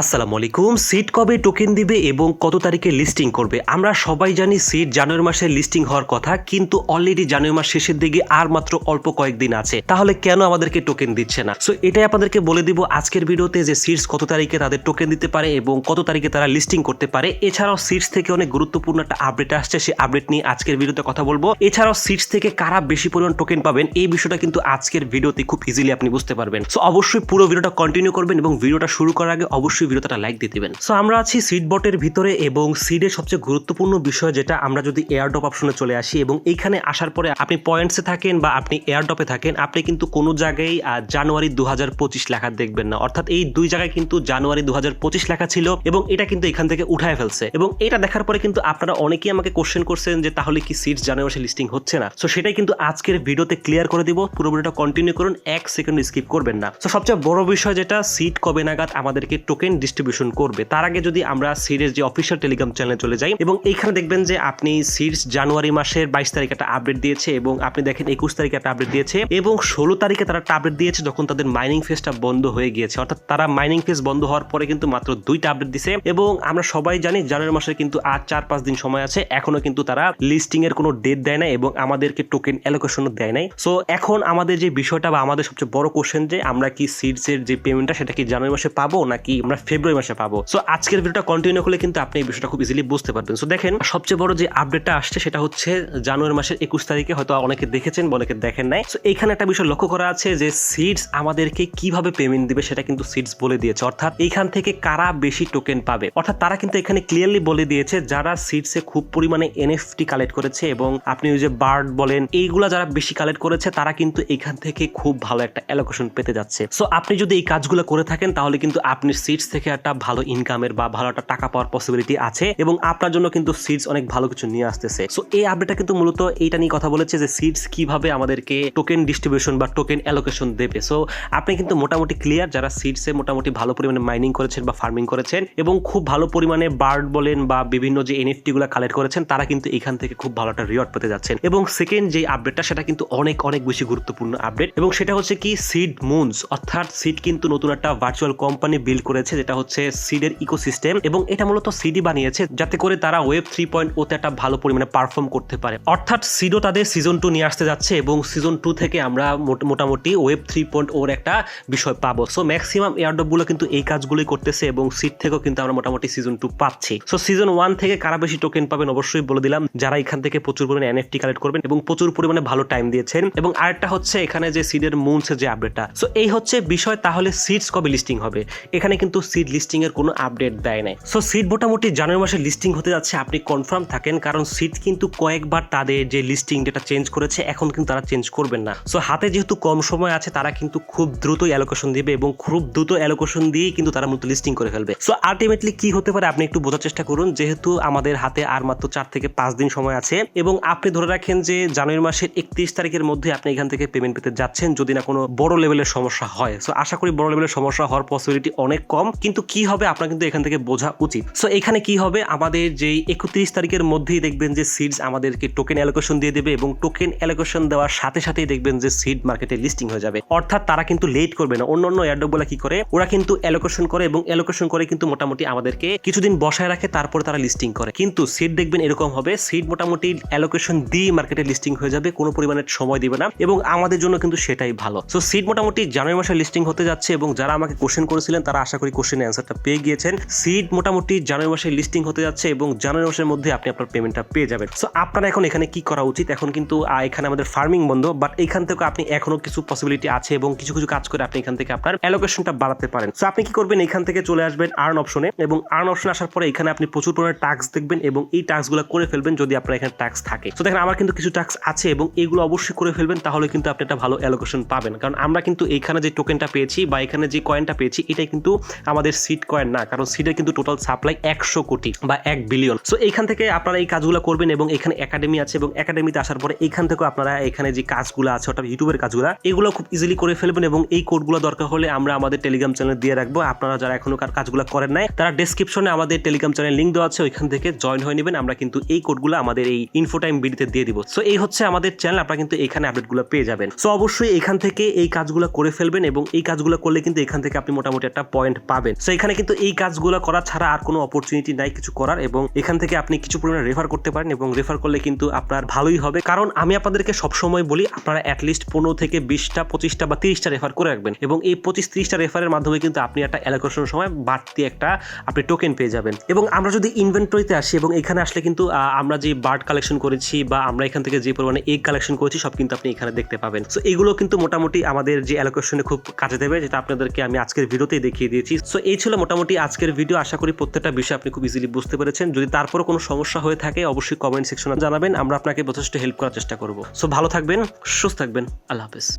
আসসালামু আলাইকুম। সিট কবে টোকেন দিবে এবং কত তারিখে লিস্টিং করবে? আমরা সবাই জানি সিট জানুয়ারি মাসে লিস্টিং হওয়ার কথা, কিন্তু অলরেডি জানুয়ারি মাস শেষের দিকে আর মাত্র অল্প কয়েকদিন আছে। তাহলে কেন আমাদেরকে টোকেন দিচ্ছে না? সো এটাই আপনাদেরকে বলে দিব আজকের ভিডিওতে যে সিটস কত তারিখে তাদের টোকেন দিতে পারে এবং কত তারিখে তারা লিস্টিং করতে পারে। এছাড়াও সিটস থেকে অনেক গুরুত্বপূর্ণ একটা আপডেট আসছে সেই আপডেট নিয়ে আজকের ভিডিওতে কথা বলব। এছাড়াও সিটস থেকে কারা বেশি পরিমাণ টোকেন পাবেন, এই বিষয়টা কিন্তু আজকের ভিডিওতে খুব ইজিলি আপনি বুঝতে পারবেন। সো অবশ্যই পুরো ভিডিওটা কন্টিনিউ করবেন এবং ভিডিওটা শুরু করার আগে অবশ্যই ভিডিওটা লাইক দিয়ে দিবেন। সো আমরা আছি সিট বটের ভিতরে এবং সিডের সবচেয়ে গুরুত্বপূর্ণ বিষয় যেটা আমরা যদি এয়ারড্রপ অপশনে চলে আসি এবং এইখানে আসার পরে আপনি পয়েন্টসে থাকেন বা আপনি এয়ারড্রপে থাকেন, আপনি কিন্তু কোনো জায়গায় জানুয়ারি দু হাজার পঁচিশ লেখা দেখবেন না। অর্থাৎ এই দুই জায়গায় কিন্তু জানুয়ারি দু হাজার পঁচিশ লেখা ছিল এবং এটা কিন্তু এখান থেকে উঠায় ফেলছে। এবং এটা দেখার পরে কিন্তু আপনারা অনেকেই আমাকে কোশ্চেন করছেন যে তাহলে কি সিটস জানুয়ারি লিস্টিং হচ্ছে না? সো সেটাই কিন্তু আজকের ভিডিওতে ক্লিয়ার করে দিব। পুরো ভিডিওটা কন্টিনিউ করুন, এক সেকেন্ড স্কিপ করবেন না। তো সবচেয়ে বড় বিষয় যেটা সিট কবে নাগাদ আমাদেরকে টোকেন ডিস্ট্রিবিউশন করবে, তার আগে যদি আমরা সিরিজ যে অফিসিয়াল টেলিগ্রাম চ্যানেলে চলে যাই এবং এইখানে দেখবেন যে আপনি সিরিজ জানুয়ারি মাসের বাইশ তারিখে একটা আপডেট দিয়েছে এবং আপনি দেখেন একুশ তারিখে একটা আপডেট দিয়েছে এবং ষোলো তারিখে তারা একটা আপডেট দিয়েছে যখন তাদের মাইনিং ফেসটা বন্ধ হয়ে গিয়েছে। অর্থাৎ তারা মাইনিং ফেস বন্ধ হওয়ার পরে কিন্তু মাত্র দুইটা আপডেট দিছে এবং আমরা সবাই জানি জানুয়ারি মাসের কিন্তু আর চার পাঁচ দিন সময় আছে, এখনও কিন্তু তারা লিস্টিং এর কোনো ডেট দেয় না এবং আমাদেরকে টোকেন অ্যালোকেশনও দেয় নাই। সো এখন আমাদের যে বিষয়টা বা আমাদের সবচেয়ে বড় কোশ্চেন যে আমরা কি সিডস এর যে পেমেন্টটা সেটা কি জানুয়ারি মাসে পাবো নাকি আমরা ফেব্রুয়ারি মাসে পাবো। সো আজকের ভিডিওটা কন্টিনিউ করলে কিন্তু আপনি এই বিষয়টা খুব ইজিলি বুঝতে পারবেন। সো দেখেন, সবচেয়ে বড় যে আপডেটটা আসছে সেটা হচ্ছে জানুয়ারি মাসের একুশ তারিখে হয়তো অনেকে দেখেছেন অনেকে দেখেন নাই। সো এইখানে একটা বিষয় লক্ষ্য করা আছে যে সিডস আমাদেরকে কীভাবে পেমেন্ট দিবে সেটা কিন্তু সিডস বলে দিয়েছে। অর্থাৎ এইখান থেকে কারা বেশি টোকেন পাবে? অর্থাৎ তারা কিন্তু এখানে ক্লিয়ারলি বলে দিয়েছে যারা সিডসে খুব পরিমাণে এনএফটি কালেক্ট করেছে এবং আপনি ওই যে বার্ড বলেন, এইগুলা যারা বেশি কালেক্ট করেছে তারা কিন্তু এখান থেকে খুব ভালো একটা অ্যালোকেশন পেতে যাচ্ছে। সো আপনি যদি এই কাজগুলো করে থাকেন তাহলে কিন্তু আপনি সিটস থেকে একটা ভালো ইনকামের বা ভালো একটা টাকা পাওয়ার পসিবিলিটি আছে এবং আপনার জন্য কিন্তু সিটস অনেক ভালো কিছু নিয়ে আসতেছে। সো এই আপডেটটা কিন্তু মূলত এইটা নিয়ে কথা বলেছে যে সিটস কীভাবে আমাদেরকে টোকেন ডিস্ট্রিবিউশন বা টোকেন অ্যালোকেশন দেবে। সো আপনি কিন্তু মোটামুটি ক্লিয়ার যারা সিটসে মোটামুটি ভালো পরিমাণে মাইনিং করেছেন বা ফার্মিং করেছেন এবং খুব ভালো পরিমাণে বার্ড বলেন বা বিভিন্ন যে এনএফটি গুলো কালেক্ট করেছেন, তারা কিন্তু এখান থেকে খুব ভালো একটা রিওয়ার্ড পেতে যাচ্ছেন। এবং সেকেন্ড যে আপডেটটা সেটা কিন্তু অনেক অনেক বেশি গুরুত্বপূর্ণ আপডেট এবং সেটা হচ্ছে কি সিড মুনস অর্থাৎ সিড কিন্তু নতুন একটা ভার্চুয়াল কোম্পানি বিল্ড করেছে যেটা হচ্ছে সিডের ইকোসিস্টেম এবং এটা মূলত সিডি বানিয়েছে যাতে করে তারা ওয়েব থ্রি পয়েন্ট ওতে একটা ভালো পরিমাণে পারফর্ম করতে পারে। অর্থাৎ সিডও তাদের সিজন টু নিয়ে আসতে যাচ্ছে এবং সিজন টু থেকে আমরা মোটামুটি ওয়েব থ্রি পয়েন্ট ওর একটা বিষয় পাবো। সো ম্যাক্সিমাম এয়ারডপগুলো কিন্তু এই কাজগুলোই করতেছে এবং সিট থেকেও কিন্তু আমরা মোটামুটি সিজন টু পাচ্ছি। সো সিজন ওয়ান থেকে কারা বেশি টোকেন পাবেন অবশ্যই বলে দিলাম। যারা এখান থেকে প্রচুর পরিমাণে এনএফটি কালেক্ট করবেন এবং প্রচুর পরিমাণে ভালো টাইম দিয়েছেন এবং আরেকটা হচ্ছে এখানে যে সিডের মুনসের যে আপডেটটা সো এই হচ্ছে বিষয়, তাহলে সিডস কবে লিস্টিং হবে? এখানে কিন্তু সিড লিস্টিং এর কোনো আপডেট দেয় নাই। সো সিড মোটামুটি জানুয়ারি মাসে লিস্টিং হতে যাচ্ছে, আপনি কনফার্ম থাকেন, কারণ সিড কিন্তু কয়েকবার তাদের যে লিস্টিং ডেটা চেঞ্জ করেছে, এখন কিন্তু তারা চেঞ্জ করবেন না। সো হাতে যেহেতু কম সময় আছে, তারা কিন্তু খুব দ্রুত অ্যালোকেশন দিবে এবং খুব দ্রুত অ্যালোকেশন দিয়েই কিন্তু তারা মূলত লিস্টিং করে ফেলবে। সো আলটিমেটলি কি হতে পারে, আপনি একটু বোঝার চেষ্টা করুন, যেহেতু আমাদের হাতে আর মাত্র চার থেকে পাঁচ দিন সময় আছে, এবং আপনি ধরে রাখেন যে জানুয়ারি মাসের একত্রিশ তারিখের মধ্যে আপনি এখান থেকে পেমেন্ট পেতে যাচ্ছেন, যদি না কোনো বড় লেভেলের সমস্যা হয়। সো আশা করি বড় লেভেলের সমস্যা হওয়ার পসিবিলিটি অনেক কম। কিন্তু কি হবে আপনার কিন্তু এখান থেকে বোঝা উচিত। সো এখানে কি হবে? আমাদের যে একত্রিশ তারিখের মধ্যেই দেখবেন যে সিডস আমাদেরকে টোকেন অ্যালোকেশন দিয়ে দেবে এবং টোকেন অ্যালোকেশন দেওয়ার সাথে সাথেই দেখবেন যে সিড মার্কেটে লিস্টিং হয়ে যাবে। অর্থাৎ তারা কিন্তু লেট করবে না। অন্য অন্য এয়ারডপ কি করে? ওরা কিন্তু অ্যালোকেশন করে এবং অ্যালোকেশন করে কিন্তু মোটামুটি আমাদেরকে কিছুদিন বসায় রাখে, তারপরে তারা লিস্টিং করে। কিন্তু সিট দেখবেন এরকম হবে। সিট মোটামুটি অ্যালোকেশন দিয়ে মার্কেটে লিস্টিং হয়ে যাবে, কোনো পরিমাণে সময় দিবে না এবং আমাদের জন্য কিন্তু সেটাই ভালো। সো সিট মোটামুটি জানুয়ারি মাসে লিস্টিং হতে যাচ্ছে এবং যারা আমাকে কোশ্চেন করেছিলেন, তারা আশা করি কোশ্চেনের অ্যান্সারটা পেয়ে গিয়েছেন। সিট মোটামুটি জানুয়ারি মাসে লিস্টিং হতে যাচ্ছে এবং জানুয়ারি মাসের মধ্যে আপনি আপনার পেমেন্টটা পেয়ে যাবেন। সো আপনারা এখন এখানে কি করা উচিত? এখন কিন্তু এখানে আমাদের ফার্মিং বন্ধ বাট এখান থেকে আপনি এখনও কিছু পসিবিলিটি আছে এবং কিছু কিছু কাজ করে আপনি এখান থেকে আপনার অ্যালোকেশনটা বাড়াতে পারেন। সো আপনি কি করবেন? এখান থেকে চলে আসবেন আর্ন অপশনে এবং আর্ন অপশনে আসার পরে এখানে আপনি প্রচুর পরিমাণে টাস্ক দেখবেন এবং এই টাস্কগুলো করে ফেলবেন যদি আপনার এখানে টাস্ক থাকে। তো দেখেন, আমার কিন্তু কিছু টাস্ক আছে এবং এগুলো অবশ্যই করে ফেলবেন, তাহলে কিন্তু আপনি একটা ভালো অ্যালোকেশন পাবেন। কারণ আমরা কিন্তু এখানে যে টোকেনটা পেয়েছি বা এখানে যে কয়েনটা পেয়েছি, এটাই কিন্তু আমাদের সিট কয়েন না, কারণ সিটের কিন্তু টোটাল সাপ্লাই একশো কোটি বা এক বিলিয়ন সো এইখান থেকে আপনারা এই কাজগুলো করবেন এবং এখানে একাডেমি আছে এবং একাডেমিতে আসার পরে এখান থেকেও আপনারা এখানে যে কাজগুলো আছে, অর্থাৎ ইউটিউবের কাজগুলো, এগুলো খুব ইজিলি করে ফেলবেন এবং এই কোডগুলো দরকার হলে আমরা আমাদের টেলিগ্রাম চ্যানেল দিয়ে রাখব। আপনারা যারা এখনও কাজগুলো করেন নাই, তারা ডেসক্রিপশনে আমাদের টেলিগ্রাম চ্যানেল লিঙ্ক দেওয়া আছে, ওইখান থেকে জয়েন হয়ে নেবেন। আমরা কিন্তু এই কোডগুলো আমাদের এই ইনফো টাইম বিডিতে দিয়ে দিব। সো এই হচ্ছে আমাদের চ্যানেল আপনারা কিন্তু এখানে আপডেটগুলো পেয়ে যাবেন। সো অবশ্যই এখান থেকে এই কাজগুলো করে ফেলবেন এবং এই কাজগুলো করলে কিন্তু এখান থেকে আপনি মোটামুটি একটা পয়েন্ট পাবেন। পাবেন। সো এখানে কিন্তু এই কাজগুলো করা ছাড়া আর কোনো অপরচুনিটি নাই কিছু করার এবং এখান থেকে আপনি কিছু পরিমাণে রেফার করতে পারেন এবং রেফার করলে কিন্তু আপনার ভালোই হবে। কারণ আমি আপনাদেরকে সবসময় বলি, আপনারা অ্যাটলিস্ট পনেরো থেকে বিশটা, পঁচিশটা বা তিরিশটা রেফার করে রাখবেন এবং এই পঁচিশ, তিরিশটা রেফারের মাধ্যমে কিন্তু আপনি একটা অ্যালোকেশনের সময় বাড়তি একটা আপনি টোকেন পেয়ে যাবেন। এবং আমরা যদি ইনভেন্টরিতে আসি এবং এখানে আসলে কিন্তু আমরা যে বার্ড কালেকশন করেছি বা আমরা এখান থেকে যে পরিমাণে এগ কালেকশন করেছি, সব কিন্তু আপনি এখানে দেখতে পাবেন। সো এগুলো কিন্তু মোটামুটি আমাদের যে অ্যালোকেশনে খুব কাজে দেবে, যেটা আপনাদেরকে আমি আজকের ভিডিওতেই দেখিয়ে দিয়েছি। সো এই ছিল মোটামুটি আজকের ভিডিও আশা করি প্রত্যেকটা বিষয় আপনি খুব ইজিলি বুঝতে পেরেছেন। যদি তারপরও কোনো সমস্যা হয়ে থাকে, অবশ্যই কমেন্ট সেকশনে জানাবেন। আমরা আপনাকে যথেষ্ট হেল্প করার চেষ্টা করব। সো ভালো থাকবেন, সুস্থ থাকবেন। আল্লাহ হাফেজ।